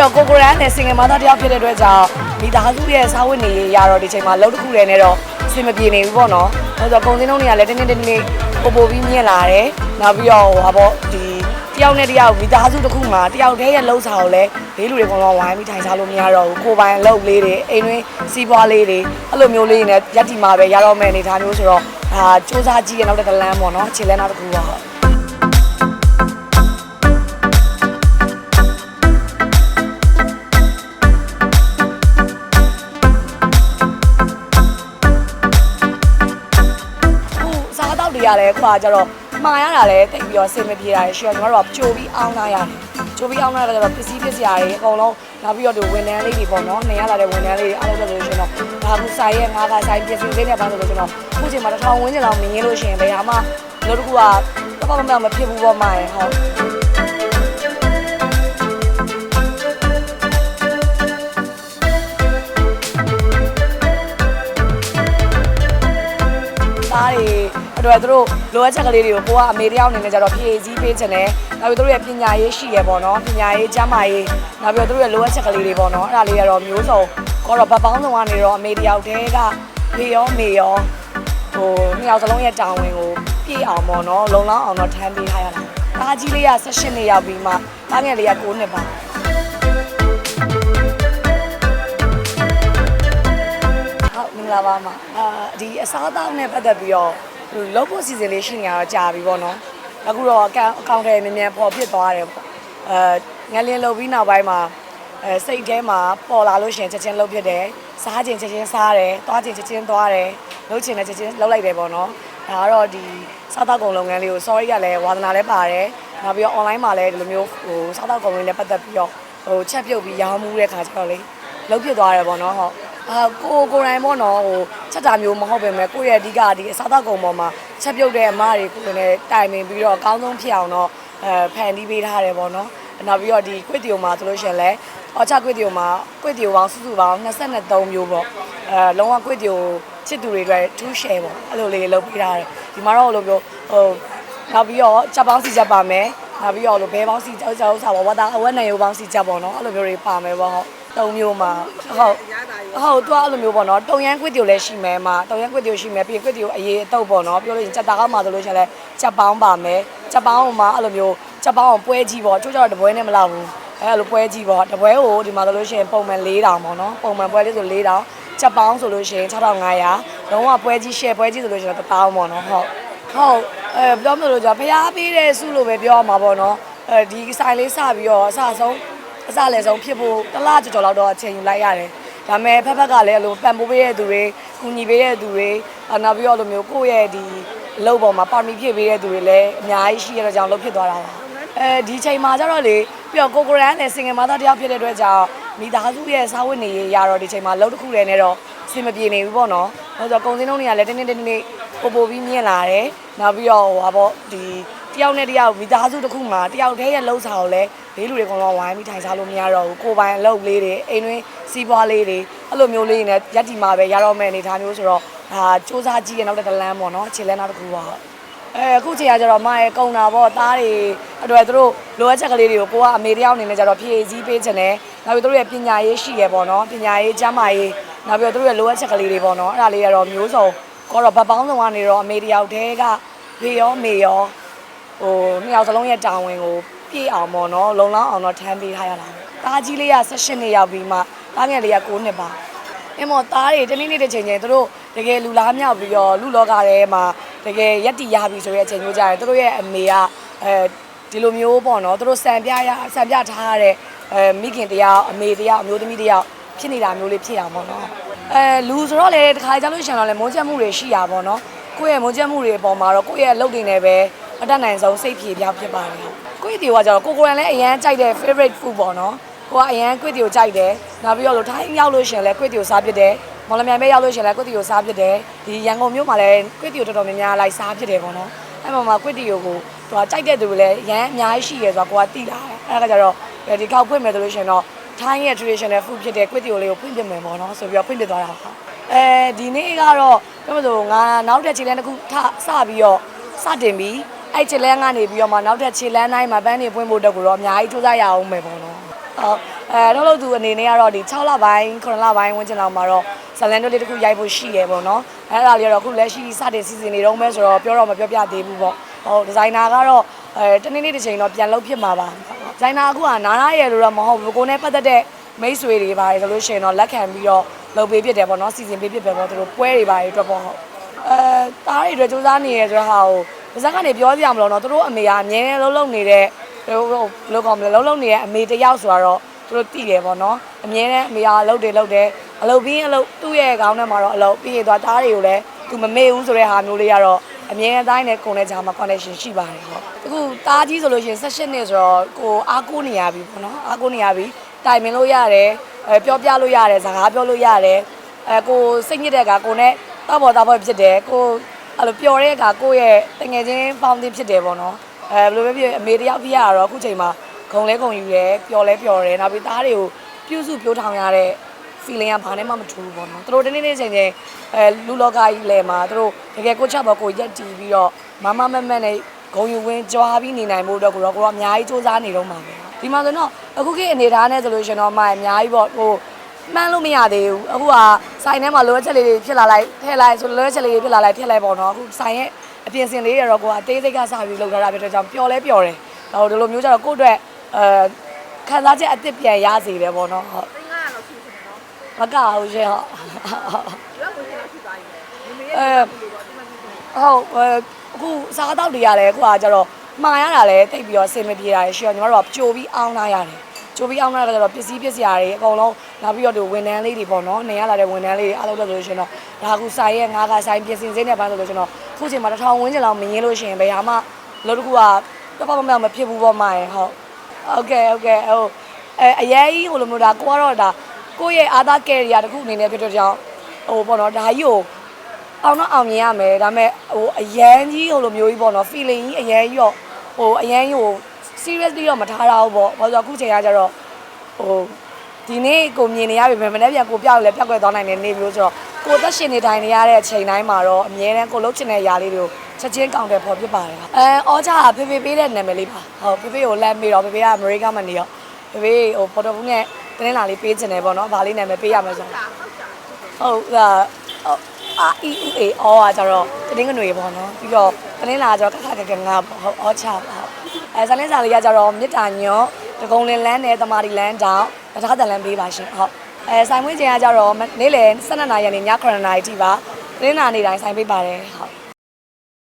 ပြီးတော့ကိုကိုရန်နဲ့စင်ငယ်မသားတယောက်ဖြစ်တဲ့အတွက်ကြောင့်မိသားစုရဲ့စာဝတ်နေရေးရတော့ဒီချိန်မှာလုံးတစ်ခုတည်းနဲ့တော့အဆင်မပြေနေဘူးပေါ့နော်။ဆိုတော့ကုန်စင်းလုံးတွေကလည်းတင်းတင်းတင်းတင်းပို့ပို့ပြီးမြင်လာတယ်။နောက်ပြီးတော့ဟိုဟာပေါ့ဒီတယောက်နဲ့တယောက်မိသားစုတစ်ခုမှာတယောက်တည်းရဲ့လှုပ်ဆောင်ကိုလည်းလေးလူတွေကတော့ဝိုင်းပြီးထိုင်စားလို့မရတော့ဘူး။ကိုယ်ပိုင်လှုပ်လေးတွေအိမ်တွင်းစီးပွားလေးတွေအဲ့လိုမျိုးလေးတွေနဲ့ရက်တီမှာပဲရတော့မယ့်အနေထားမျိုးဆိုတော့ဒါစူးစမ်းကြည့်ရနောက်တစ်လမ်းပေါ့နော်။ခြေလမ်းနောက်တစ်ခုပါ စားတော့တွေရတယ်ခုကကျတော့မှာရတာလည်းတိတ်ပြီးတော့စင်မပြေတာရှိတော့ညီမတို့ကကြိုပြီးအောင်းလာရတယ်ကြိုပြီးအောင်းလာတော့ကျတော့ပစ္စည်းပစ္စည်းတွေအကုန်လုံးနောက်ပြီးတော့ဒီဝန်ထမ်းလေးတွေပေါ့နော်နေရလာတဲ့ဝန်ထမ်းလေးတွေအားလုံးဆိုလို့ရှိရင်တော့ဒါကူဆိုင်ရဲ့ငါးကဆိုင်ပစ္စည်းလေးတွေပါဆိုလို့ရှိရင်တော့ခုချိန်မှာတစ်ထောင်ဝန်းကျင်လောက်မြင်ရလို့ရှိရင်ဘယ်ဟာမှတို့တကူကတော့မမမဖြစ်ဘူးပေါ့မှာရဟုတ်သားတွေ အတွက်သူတို့လိုအပ်ချက်ကလေးတွေကိုကိုကအမေတယောက်အနေနဲ့ကြတော့ဖြည့်ဆည်းပေးခြင်းနဲ့နောက်ပြီးသူတို့ရဲ့ပညာရေးရှိရပေါ့နော်ပညာရေးကျမ်းမာရေးနောက်ပြီးတော့သူတို့ရဲ့လိုအပ်ချက်ကလေးတွေပေါ့နော်အဲ့ဒါလေးကတော့မျိုးစုံကောတော့ဗတ်ပေါင်းစုံကနေတော့အမေတယောက်တည်းကဖေရောမေရောဟိုနှစ်ယောက်စလုံးရဲ့တာဝန်ကိုပြည့်အောင်ပေါ့နော်လုံလောက်အောင်တော့ထမ်းပေးထားရတာသားကြီးလေးက16နှစ်ရောက်ပြီးမှသားငယ်လေးက9နှစ်ပါဟုတ်မင်္ဂလာပါမအာဒီအစားအသောက်နဲ့ပတ်သက်ပြီးတော့ ဟိုလုပ်ဖို့စီစဉ်လေးရှိနေရတော့ကြာပြီပေါ့နော်အခုတော့အကောင့်အကောင့်ထဲမြန်မြန်ပေါ်ဖြစ်သွားတယ်ပေါ့အဲငလင်းလုပ်ပြီးနောက်ပိုင်းမှာအဲစိတ်ထဲမှာပေါ်လာလို့ရှရင်ချက်ချင်းလုပ်ဖြစ်တယ်စားခြင်းချက်ချင်းစားတယ်သွားခြင်းချက်ချင်းသွားတယ်လုပ်ခြင်းလည်းချက်ချင်းလုပ်လိုက်တယ်ပေါ့နော်ဒါကတော့ဒီစားသောက်ကုန်လုပ်ငန်းလေးကို sorry ကလည်းဝါသနာလည်းပါတယ်နောက်ပြီးတော့ online မှာလည်းဒီလိုမျိုးဟိုစားသောက်ကုန်လေးနဲ့ပတ်သက်ပြီးတော့ဟိုချက်ပြုတ်ပြီးရောင်းမှုတဲ့ခါကျတော့လေလုံးဖြစ်သွားတယ်ပေါ့နော်ဟုတ် အာကိုကိုယ်တိုင်ပေါ့နော်ဟိုချက်တာမျိုးမဟုတ်ပဲမဲ့ကိုယ့်ရဲ့အဓိကဒီအစားအသောက်ကုန်ပေါ်မှာချက်ပြုတ်တဲ့အမတွေကိုယ်နဲ့တိုင်ပင်ပြီးတော့အကောင်းဆုံးဖြစ်အောင်တော့အဲဖန်တီးပေးထားတယ်ပေါ့နော်နောက်ပြီးတော့ဒီကွစ်တီယိုမှာဆိုလို့ရှိရင်လည်းအော်ချကွစ်တီယိုမှာကွစ်တီယိုပေါင်းစုစုပေါင်း23မျိုးပေါ့အဲလုံးဝကွစ်တီယိုချစ်သူတွေအတွက်2 share ပေါ့အဲ့လိုလေးလုပ်ပေးထားတယ်ဒီမှာတော့ဟိုလိုမျိုးဟိုနောက်ပြီးတော့ချက်ပေါင်းစီချက်ပါမယ်နောက်ပြီးတော့လိုဘဲပေါင်းစီကြောက်ကြောက်ဥစားပေါ့ဝတ်သားအဝတ်နိုင်ရိုးပေါင်းစီချက်ပေါ့နော်အဲ့လိုမျိုးတွေပါမယ်ပေါ့ဟုတ် သုံးမျိုးမှာဟုတ်ဟုတ်သူကအဲ့လိုမျိုးပေါ့နော်တုံရန်ကွစ်တီကိုလည်းရှိမယ်မှာတုံရန်ကွစ်တီကိုရှိမယ်ပြီးရင်ကွစ်တီကိုအရေးအတုပ်ပေါ့နော်ပြောလို့ရှိရင်စက်တာကောက်မှာဆိုလို့ရှိရင်လည်းချက်ပေါင်းပါမယ်ချက်ပေါင်းဟိုမှာအဲ့လိုမျိုးချက်ပေါင်းအောင်ပွဲကြီးပေါ့ချိုးကြတော့တပွဲနဲ့မလောက်ဘူးအဲ့လိုပွဲကြီးပေါ့တပွဲကိုဒီမှာဆိုလို့ရှိရင်ပုံမှန်၄တောင်ပေါ့နော်ပုံမှန်ပွဲလေးဆို၄တောင်ချက်ပေါင်းဆိုလို့ရှိရင်6500လုံးဝပွဲကြီး share ပွဲကြီးဆိုလို့ရှိရင်1000ပေါ့နော်ဟုတ်ဟုတ်အဲပြောမလို့ကြာဖျားပေးတဲ့စုလို့ပဲပြောရမှာပေါ့နော်အဲဒီဆိုင်လေးစပြီးတော့အစဆုံး အစလည်းဆုံးဖြစ်ဖို့တစ်လကျော်ကျော်လောက်တော့အချိန်ယူလိုက်ရတယ်ဒါပေမဲ့ဖက်ဖက်ကလည်းအဲ့လိုပံ့ပိုးပေးတဲ့သူတွေကူညီပေးတဲ့သူတွေအနောက်ပြီးတော့လိုမျိုးကိုယ့်ရဲ့ဒီအလုပ်ပေါ်မှာပါမီဖြစ်ပေးတဲ့သူတွေလည်းအများကြီးရှိရတဲ့ကြောင့်လုပ်ဖြစ်သွားတာပါအဲဒီချိန်မှာကျတော့လေပြီးတော့ကိုကိုရန်နဲ့စင်ငယ်မသားတယောက်ဖြစ်တဲ့အတွက်ကြောင့်မိသားစုရဲ့စာဝတ်နေရေးရတော့ဒီချိန်မှာလုပ်တစ်ခုတည်းနဲ့တော့အဆင်မပြေနေဘူးပေါ့နော်ဆိုတော့ကုန်စင်းလုံးတွေကလည်းတင်းတင်းတင်းတင်းပို့ပို့ပြီးမြင်လာတယ်နောက်ပြီးတော့ဟိုဟာပေါ့ဒီတ ယောက်နဲ့တယောက်မိသားစုတစ်ခုမှာတယောက်တည်းရဲ့လှုပ်ဆောင်ကိုလည်းလေးလူတွေကတော့ဝိုင်းပြီးထိုင်စားလို့မရတော့ဘူးကိုယ်ပိုင်အလုပ်လေးတွေအိမ်တွင်းစီးပွားလေးတွေအဲ့လိုမျိုးလေးတွေနဲ့ရက်တီမှာပဲရတော့မယ့်အနေထားမျိုးဆိုတော့ဒါစူးစမ်းကြည့်ရနောက်တစ်လမ်းပေါ့နော်ခြေလမ်းနောက်တစ်ခုပါအဲအခုချိန်ကကျတော့မရဲ့ကုံတာပေါ့သားတွေအတွက်သူတို့လိုအပ်ချက်ကလေးတွေကိုကိုကအမေတယောက်အနေနဲ့ကျတော့ဖြည့်ဆည်းပေးခြင်းနဲ့နောက်ပြီးသူတို့ရဲ့ပညာရေးရှိရပေါ့နော်ပညာရေးကျမ်းမာရေးနောက်ပြီးတော့သူတို့ရဲ့လိုအပ်ချက်ကလေးတွေပေါ့နော်အဲ့ဒါလေးကတော့မျိုးစုံကောတော့ဗတ်ပေါင်းစုံကနေတော့အမေတယောက်တည်းကဖေရောမေရော ဟိုနှစ်ယောက်စလုံးရဲ့တာဝန်ကိုပြည့်အောင်ပေါ့နော်လုံလောက်အောင်တော့ထမ်းပေးထားရတာတားကြီးလေးက16နှစ်ရောက်ပြီးမှတားငယ်လေးက9နှစ်ပါအမေသားတွေတနေ့နေ့တစ်ချိန်ချိန်သူတို့တကယ်လူလားမြောက်ပြီးတော့လူလောကထဲမှာတကယ်ရက်တီရပြီဆိုတဲ့အချိန်မျိုးကြရင်သူတို့ရဲ့အမေကအဲဒီလိုမျိုးပေါ့နော်သူတို့စံပြရစံပြထားရတဲ့အဲမိခင်တရားအမေတရားအမျိုးသမီးတရားဖြစ်နေတာမျိုးလေးဖြစ်ရပါတော့အဲလူဆိုတော့လေတခါကြလို့ရှရင်တော့လေမုန်းချက်မှုတွေရှိရပါတော့ကိုယ့်ရဲ့မုန်းချက်မှုတွေအပေါ်မှာတော့ကိုယ့်ရဲ့အလုပ်တွေနဲ့ပဲ အတတ်နိုင်ဆုံးစိတ်ဖြေပြောင်းဖြစ်ပါတယ်ကိုယ့်ရဲ့ဒီကကြတော့ကိုကိုရန်လည်းအရန်ကြိုက်တဲ့ favorite food ပေါ့နော်ကိုကအရန်ကွစ်တီကိုကြိုက်တယ်နောက်ပြီးတော့လို့ထိုင်းရောက်လို့ရှရင်လဲကွစ်တီကိုစားဖြစ်တယ်မော်လမြိုင်ပဲရောက်လို့ရှရင်လဲကွစ်တီကိုစားဖြစ်တယ်ဒီရန်ကုန်မြို့မှာလည်းကွစ်တီကိုတော်တော်များများလိုက်စားဖြစ်တယ်ပေါ့နော်အဲ့မှာမှာကွစ်တီကိုကိုသူကကြိုက်တဲ့သူတွေလည်းရန်အများကြီးရှိရဲဆိုတော့ကိုကတိလာတယ်အဲ့ဒါကကြတော့ဒီကောက်ဖွင့်မယ်ဆိုလို့ရှရင်တော့ထိုင်းရဲ့ traditional food ဖြစ်တဲ့ကွစ်တီကိုလေးကိုဖွင့်ပြမယ်ပေါ့နော်ဆိုပြီးတော့ဖွင့်ပြသွားတာပါအဲဒီနေ့ကတော့ပြောမလို့ငါနောက်တဲ့ခြေလမ်းတစ်ခုထစပြီးတော့စတင်ပြီး အဲ့ခြေလမ်းကနေပြီးတော့မှနောက်တဲ့ခြေလမ်းတိုင်းမှာပန်းနေဖွင့်ဖို့အတွက်ကိုတော့အများကြီးစူးစမ်းရအောင်မယ်ပေါ့နော်ဟုတ်အဲထုတ်လုပ်သူအနေနဲ့ကတော့ဒီ6လပိုင်း9လပိုင်းဝန်းကျင်လောက်မှာတော့ဇလန်တို့လေးတစ်ခုရိုက်ဖို့ရှိရပေါ့နော်အဲ့ဒါလေးကတော့အခုလက်ရှိစတင်စီစဉ်နေတော့မဲဆိုတော့ပြောတော့မပြောပြသေးဘူးပေါ့ဟုတ်ဒီဇိုင်နာကတော့အဲတနေ့နေ့တစ်ချိန်တော့ပြန်လုပ်ဖြစ်မှာပါဒီဇိုင်နာအခုကနာနာရယ်လို့တော့မဟုတ်ဘူးကိုယ်နဲ့ပတ်သက်တဲ့မိတ်ဆွေတွေပါတယ်ဆိုလို့ရှိရင်တော့လက်ခံပြီးတော့လုပ်ပေးဖြစ်တယ်ပေါ့နော်စီစဉ်ပေးဖြစ်တယ်ပေါ့သူတို့ပွဲတွေပါတယ်အတွက်ပေါ့ဟုတ်အဲတားတွေအတွက်စူးစမ်းနေရတဲ့ဟာကို ပါဇက်ကနေပြောစရာမလိုတော့သူတို့အမေကအမြဲတမ်းလှုပ်လှုပ်နေတဲ့ဟိုဘယ်လိုကောင်းမလဲလှုပ်လှုပ်နေတဲ့အမေတယောက်ဆိုတော့သူတို့သိတယ်ပေါ့နော်အမြဲတမ်းအမေကအလုပ်တွေလုပ်တယ်အလုပ်ပြီးရင်အလုပ်သူ့ရဲ့ခေါင်းထဲမှာတော့အလုပ်ပြီးရင်သွားတားတွေကိုလည်းသူမမေ့ဘူးဆိုတဲ့ဟာမျိုးလေးကတော့အမြဲတမ်းနဲ့ကိုယ်နဲ့ကြားမှာ connection ရှိပါတယ်ဟုတ်အခုတားကြီးဆိုလို့ရှိရင်16နှစ်ဆိုတော့ကိုအားကိုးနေရပြီပေါ့နော်အားကိုးနေရပြီတိုင်ပင်လို့ရတယ်အဲပြောပြလို့ရတယ်စကားပြောလို့ရတယ်အဲကိုစိတ်ညစ်တဲ့ကကိုနဲ့တောက်ပေါ်တောက်ပေါ်ဖြစ်တယ်ကို အဲ့လိုပျော်တဲ့ကကိုရဲ့တငယ်ချင်းပေါင်းတင်ဖြစ်တယ်ပေါ့နော်အဲဘယ်လိုပဲဖြစ်အမေတယောက်ပြရတော့အခုချိန်မှာဂုံလဲဂုံယူရဲပျော်လဲပျော်တယ်နောက်ပြီးသားတွေကိုပြုစုပြောထောင်ရတဲ့ feeling ကဘာနဲ့မှမထူးဘူးပေါ့နော်သူတို့တနေ့နေ့ချိန်ချင်းအဲလူလောကကြီးလဲမှာသူတို့တကယ်ကိုချက်ဘောကိုရက်တီးပြီးတော့မမမက်မက်နဲ့ဂုံယူဝင်းကြွားပြီးနေနိုင်ဖို့အတွက်ကိုတော့ကိုကအများကြီးစူးစမ်းနေတော့မှာပဲဒီမှာဆိုတော့အခုခေတ်အနေထားနဲ့ဆိုလို့ရှင်တော့မှအများကြီးပေါ့ဟို မှန်းလို့မရသေးဘူးအခုကဆိုင်ထဲမှာလိုအပ်ချက်လေးတွေဖြစ်လာလိုက်ထည့်လိုက်ဆိုလိုအပ်ချက်လေးတွေဖြစ်လာလိုက်ထည့်လိုက်ပေါ့နော်အခုဆိုင်ရဲ့အပြင်စင်လေးတွေတော့ကိုကအသေးစိတ်ကစပြီးလုပ်ထားတာဖြစ်တဲ့ကြောင့်ပျော်လဲပျော်တယ်ဟိုဒီလိုမျိုးကြတော့ကိုယ့်အတွက်အဲခံစားချက်အစ်စ်ပြန်ရစေတယ်ပေါ့နော်ဟုတ်သိန်း900လောက်ရှိချင်တယ်နော်မကအောင်ရှင်ဟုတ်ဒီကဝင်ရှင်လောက်ရှိသွားပြီမမေအဲရဲ့ဒီလိုပေါ့ဒီမှာဒီလိုဟုတ်အဲအခုစားတောက်တွေရတယ်အခုကကြတော့မှာရတာလည်းတိတ်ပြီးတော့အဆင်မပြေတာရှိတော့ညီမတို့ကကြိုပြီးအောင်းလာရတယ် ကြိုပြီးအောင်းလာတော့ကြတော့ပစ္စည်းပစ္စည်းတွေအကုန်လုံးနောက်ပြီးတော့ဒီဝန်ထမ်းလေးတွေပေါ့နော်နေရလာတဲ့ဝန်ထမ်းလေးတွေအားလုံးတော့ဆိုလို့ရှင်တော့ဒါကူဆိုင်ရဲ့ငါးကဆိုင်ပြင်ဆင်စင်းတဲ့ဘန်းဆိုလို့ရှင်တော့ခုချိန်မှာတစ်ထောင်ဝန်းကျင်လောက်မရင်းလို့ရှင်ဘယ်ဟာမှလို့တကူကပပမမမဖြစ်ဘူးပေါ့မရဲ့ဟုတ်โอเคโอเคဟိုအဲအရေးကြီးဟိုလိုမျိုးဒါကိုကတော့ဒါကိုယ့်ရဲ့အာသာကယ်ရီယာတစ်ခုအနေနဲ့ဖြစ်တော့ကြောင်းဟိုပေါ့နော်ဒါကြီးကို အောင်တော့အောင်မြင်ရမယ်ဒါပေမဲ့ဟိုအရန်ကြီးဟိုလိုမျိုးကြီးပေါ့နော် feeling ကြီးအရန်ကြီးတော့ဟိုအရန်ကြီးဟို seriously တော့မထားရဘူးပေါ့ဘာလို့လဲအခုချိန်ကကျတော့ဟိုဒီနေ့ကိုမြင်နေရပြီပဲမနေ့ပြန်ကိုပြောက်လဲပြောက်ွယ်သွားနိုင်တဲ့နေ့မျိုးဆိုတော့ကိုသက်ရှင်နေထိုင်နေရတဲ့အချိန်တိုင်းမှာတော့အမြဲတမ်းကိုလှုပ်ချင်တဲ့ຢာလေးတွေကိုချက်ချင်းကောင်းတယ်ပေါ်ဖြစ်ပါတယ်အဲအော်ချာဖေဖေပေးတဲ့နာမည်လေးပါဟုတ်ဖေဖေကိုလမ်းပြီးတော့ဖေဖေကအမေရိကမှာနေရောဖေဖေဟိုပေါ်တော်ဘူးနဲ့တင်းလာလေးပေးချင်တယ်ပေါ့နော်ဘာလေးနာမည်ပေးရမယ်ဆိုတော့တာဟုတ်တာဟုတ်ကဲ့အာအီအီအော်ကကြတော့တင်းငွေပေါ့နော်ပြီးတော့တင်းလာကြတော့ခက်ခက်ခက်ငါပေါ့ဟုတ်အော်ချပါ အဲဇလင်းစာလေးကကြတော့မြစ်တာညွန့်တကုံလင်လန်းနဲ့တမာတီလန်းတောင်တထားတန်လန်းပေးပါရှင်ဟုတ်အဲဆိုင်မွေးချိန်ကကြတော့နေ့လယ်12နာရီကနေည9နာရီထိပါတင်းနာနေတိုင်းဆိုင်ပေးပါတယ်ဟုတ်